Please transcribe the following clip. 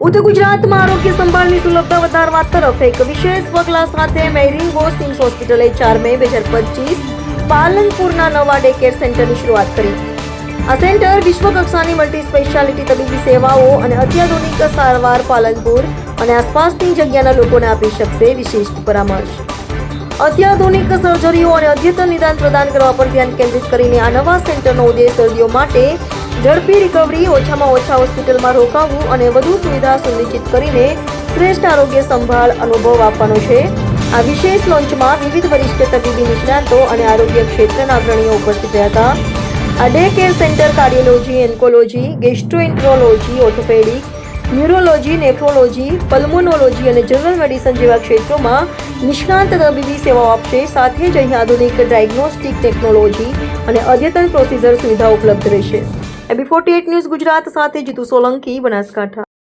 ઉત્તર ગુજરાતમાં આરોગ્ય સંભાળની સુલભતા વધારવા તરફ એક વિશેષ પગલા સાથે મેરિંગો સિમ્સ હોસ્પિટલે ચાર મે બે હજાર પચીસ પાલનપુરના નવા ડે કેર સેન્ટરની શરૂઆત કરી. આ સેન્ટર વિશ્વ કક્ષાની મલ્ટી સ્પેશિયાલિટી તબીબી સેવાઓ અને અત્યાધુનિક સારવાર પાલનપુર અને આસપાસની જગ્યાના લોકોને આપી શકશે વિશિષ્ટ પરામર્શ. અત્યાધુનિક સર્જરીઓ અને અદ્યતન નિદાન પ્રદાન કરવા પર ધ્યાન કેન્દ્રિત કરીને આ નવા સેન્ટરનો ઉદ્દેશ દર્દીઓ માટે ઝડપી રિકવરી ઓછામાં ઓછા હોસ્પિટલમાં રોકાવું અને વધુ સુવિધા સુનિશ્ચિત કરીને શ્રેષ્ઠ આરોગ્ય સંભાળ અનુભવ આપવાનો છે. આ વિશેષ લોન્ચમાં વિવિધ વરિષ્ઠ તબીબી નિષ્ણાતો અને આરોગ્ય ક્ષેત્રના અગ્રણીઓ ઉપસ્થિત રહ્યા હતા. આ day care centre cardiology, oncology gastroenterology orthopaedic, neurology, nephrology, pulmonology અને જનરલ મેડિસિન જેવા ક્ષેત્રોમાં નિષ્ણાંત તબીબી સેવાઓ આપશે. સાથે જ અહીં આધુનિક ડાયગ્નોસ્ટિક ટેકનોલોજી અને અદ્યતન પ્રોસીજર સુવિધા ઉપલબ્ધ રહેશે. એબી ફોર્ટી ન્યૂઝ ગુજરાત સાથે જીતુ સોલંકી બનાસકાંઠા.